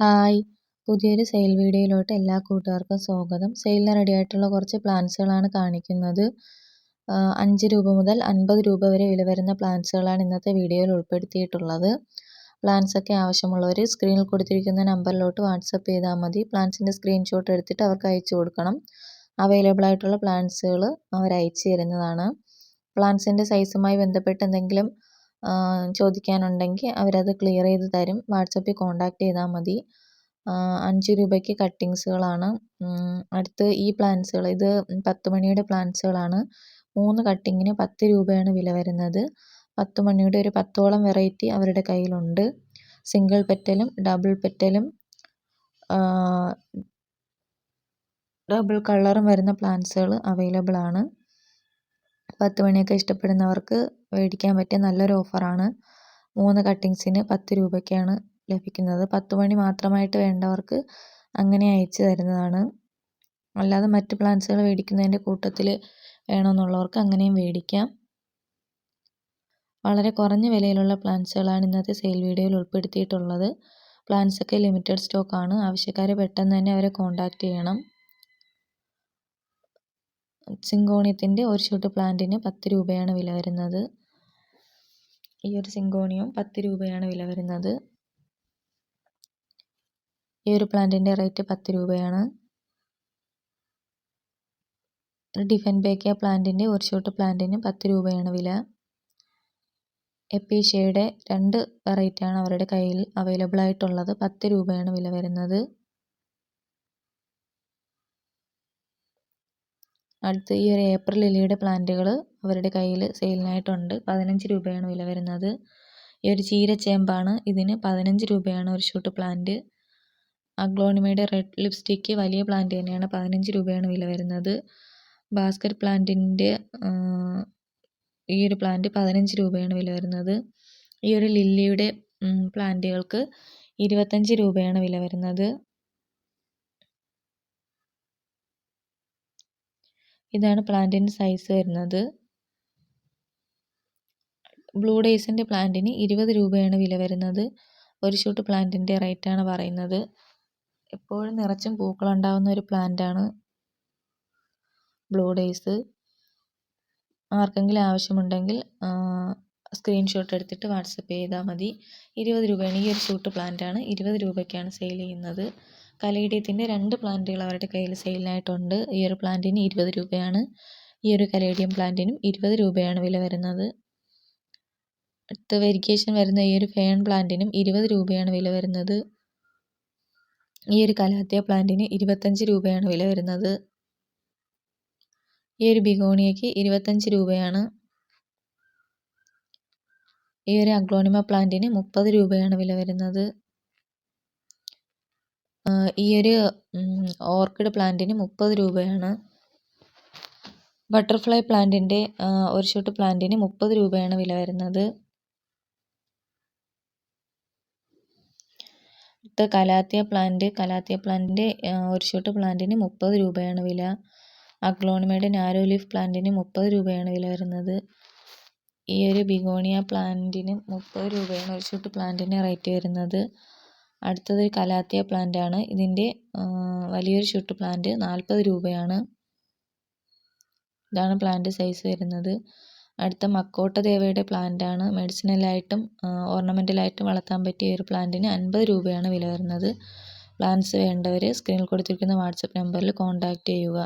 Hi. പുതിയൊരു sale വീഡിയോയിലോട്ട് എല്ലാ കൂട്ടുകാർക്കും സ്വാഗതം. സെയിലിന് റെഡിയായിട്ടുള്ള കുറച്ച് പ്ലാന്റ്സുകളാണ് കാണിക്കുന്നത്. അഞ്ച് രൂപ മുതൽ അൻപത് രൂപ വരെ വില വരുന്ന പ്ലാന്റ്സുകളാണ് ഇന്നത്തെ വീഡിയോയിൽ ഉൾപ്പെടുത്തിയിട്ടുള്ളത്. പ്ലാന്റ്സ് ഒക്കെ ആവശ്യമുള്ളവർ സ്ക്രീനിൽ കൊടുത്തിരിക്കുന്ന നമ്പറിലോട്ട് വാട്സപ്പ് ചെയ്താൽ മതി. പ്ലാന്റ്സിന്റെ സ്ക്രീൻഷോട്ട് എടുത്തിട്ട് അവർക്ക് അയച്ചു കൊടുക്കണം. അവൈലബിൾ ആയിട്ടുള്ള പ്ലാന്റ്സുകൾ അവർ അയച്ചു തരുന്നതാണ്. പ്ലാന്റ്സിന്റെ സൈസുമായി ബന്ധപ്പെട്ട് എന്തെങ്കിലും ചോദിക്കാനുണ്ടെങ്കിൽ അവരത് ക്ലിയർ ചെയ്ത് തരും. വാട്സപ്പിൽ കോൺടാക്റ്റ് ചെയ്താൽ മതി. അഞ്ച് രൂപയ്ക്ക് കട്ടിങ്സുകളാണ് അടുത്ത് ഈ പ്ലാന്റ്സുകൾ ഇത് പത്ത് മണിയുടെ പ്ലാന്റ്സുകളാണ് മൂന്ന് കട്ടിങ്ങിന് പത്ത് രൂപയാണ് വില വരുന്നത്. പത്ത് മണിയുടെ ഒരു പത്തോളം വെറൈറ്റി അവരുടെ കയ്യിലുണ്ട്. സിംഗിൾ പെറ്റലും ഡബിൾ പെറ്റലും ഡബിൾ കളറും വരുന്ന പ്ലാന്റ്സുകൾ അവൈലബിൾ ആണ്. പത്ത് മണിയൊക്കെ ഇഷ്ടപ്പെടുന്നവർക്ക് മേടിക്കാൻ പറ്റിയ നല്ലൊരു ഓഫറാണ്. മൂന്ന് കട്ടിങ്സിന് പത്ത് രൂപയ്ക്കാണ് ലഭിക്കുന്നത്. പത്ത് മണി മാത്രമായിട്ട് വേണ്ടവർക്ക് അങ്ങനെ അയച്ചു തരുന്നതാണ്. അല്ലാതെ മറ്റ് പ്ലാന്റ്സുകൾ മേടിക്കുന്നതിന്റെ കൂട്ടത്തിൽ വേണമെന്നുള്ളവർക്ക് അങ്ങനെയും മേടിക്കാം. വളരെ കുറഞ്ഞ വിലയിലുള്ള പ്ലാന്റ്സുകളാണ് ഇന്നത്തെ സെയിൽ വീഡിയോയിൽ ഉൾപ്പെടുത്തിയിട്ടുള്ളത്. പ്ലാന്റ്സൊക്കെ ലിമിറ്റഡ് സ്റ്റോക്കാണ്. ആവശ്യക്കാരെ പെട്ടെന്ന് തന്നെ അവരെ കോൺടാക്റ്റ് ചെയ്യണം. സിങ്കോണിയത്തിന്റെ ഒരു ഷൂട്ട് പ്ലാന്റിന് പത്ത് രൂപയാണ് വില വരുന്നത്. ഈ ഒരു സിങ്കോണിയം പത്ത് രൂപയാണ് വില വരുന്നത്. ഈ ഒരു പ്ലാന്റിന്റെ റേറ്റ് പത്ത് രൂപയാണ്. ഡിഫൻ ബേക്കിയ പ്ലാന്റിന്റെ ഒരു ഷൂട്ട് പ്ലാന്റിന് പത്ത് രൂപയാണ് വില. എപ്പീഷ്യയുടെ രണ്ട് വെറൈറ്റിയാണ് അവരുടെ കയ്യിൽ അവൈലബിൾ ആയിട്ടുള്ളത് പത്ത് രൂപയാണ് വില വരുന്നത്. അടുത്ത് ഈ ഒരു ഏപ്രിൽ ലില്ലിയുടെ പ്ലാന്റുകൾ അവരുടെ കയ്യിൽ സെയിലിനായിട്ടുണ്ട്. പതിനഞ്ച് രൂപയാണ് വില വരുന്നത്. ഈ ഒരു ചീരച്ചേമ്പാണ് ഇതിന് പതിനഞ്ച് രൂപയാണ് ഒരു ഷൂട്ട് പ്ലാന്റ്. അഗ്ലോണിമയുടെ റെഡ് ലിപ്സ്റ്റിക്ക് വലിയ പ്ലാന്റ് തന്നെയാണ്. പതിനഞ്ച് രൂപയാണ് വില വരുന്നത്. ബാസ്ക്കറ്റ് പ്ലാന്റിന്റെ ഈ ഒരു പ്ലാന്റ് പതിനഞ്ച് രൂപയാണ് വില വരുന്നത്. ഈ ഒരു ലില്ലിയുടെ പ്ലാന്റുകൾക്ക് ഇരുപത്തഞ്ച് രൂപയാണ് വില വരുന്നത്. ഇതാണ് പ്ലാന്റിന്റെ സൈസ് വരുന്നത്. ബ്ലൂ ഡേയ്സിന്റെ പ്ലാന്റിന് ഇരുപത് രൂപയാണ് വില വരുന്നത്. ഒരു ഷൂട്ട് പ്ലാന്റിന്റെ റേറ്റാണ് പറയുന്നത്. എപ്പോഴും നിറച്ചും പൂക്കളുണ്ടാകുന്ന ഒരു പ്ലാന്റാണ് ബ്ലൂ ഡേയ്സ് ആർക്കെങ്കിലും ആവശ്യമുണ്ടെങ്കിൽ സ്ക്രീൻഷോട്ട് എടുത്തിട്ട് വാട്സപ്പ് ചെയ്താൽ മതി. ഇരുപത് രൂപയാണ് ഈ ഒരു ഷൂട്ട് പ്ലാന്റാണ് ഇരുപത് രൂപയ്ക്കാണ് സെയിൽ ചെയ്യുന്നത്. കലേഡിയത്തിന്റെ രണ്ട് പ്ലാന്റുകൾ അവരുടെ കയ്യിൽ സെയിലിനായിട്ടുണ്ട്. ഈ ഒരു പ്ലാന്റിന് ഇരുപത് രൂപയാണ്. ഈ ഒരു കലേഡിയം പ്ലാന്റിനും ഇരുപത് രൂപയാണ് വില വരുന്നത്. അടുത്ത വെരിക്കേഷൻ വരുന്ന ഈ ഒരു ഫേൺ പ്ലാന്റിനും ഇരുപത് രൂപയാണ് വില വരുന്നത്. ഈ ഒരു കലാത്തിയ പ്ലാന്റിന് ഇരുപത്തഞ്ച് രൂപയാണ് വില വരുന്നത്. ഈ ഒരു ബിഗോണിയയ്ക്ക് ഇരുപത്തഞ്ച് രൂപയാണ്. ഈ ഒരു അഗ്ലോണിമ പ്ലാന്റിന് മുപ്പത് രൂപയാണ് വില വരുന്നത്. ഈ ഒരു ഓർക്കിഡ് പ്ലാന്റിന് മുപ്പത് രൂപയാണ്. ബട്ടർഫ്ലൈ പ്ലാന്റിന്റെ ഒരു ഷൂട്ട് പ്ലാന്റിന് മുപ്പത് രൂപയാണ് വില വരുന്നത്. അടുത്ത കലാത്തിയ പ്ലാന്റ് കലാത്തിയ പ്ലാന്റിന്റെ ഒരു ഷൂട്ട് പ്ലാന്റിന് മുപ്പത് രൂപയാണ് വില. അഗ്ലോണിമയുടെ നാരോ ലീഫ് പ്ലാന്റിന് മുപ്പത് രൂപയാണ് വില വരുന്നത്. ഈ ഒരു ബിഗോണിയ പ്ലാന്റിന് മുപ്പത് രൂപയാണ് ഒരു ഷൂട്ട് പ്ലാന്റിന് റേറ്റ് വരുന്നത്. അടുത്തത് കലാത്തിയ പ്ലാന്റ് ആണ്. ഇതിന്റെ വലിയൊരു ഷൂട്ട് പ്ലാന്റ് നാൽപ്പത് രൂപയാണ്. ഇതാണ് പ്ലാന്റ് സൈസ് വരുന്നത്. അടുത്ത മക്കോട്ട ദേവയുടെ പ്ലാന്റ് ആണ്. മെഡിസിനലായിട്ടും ഓർണമെന്റലായിട്ടും വളർത്താൻ പറ്റിയ ഒരു പ്ലാന്റിന് അൻപത് രൂപയാണ് വില വരുന്നത്. പ്ലാന്റ്സ് വേണ്ടവർ സ്ക്രീനിൽ കൊടുത്തിരിക്കുന്ന വാട്സപ്പ് നമ്പറിൽ കോൺടാക്റ്റ് ചെയ്യുക.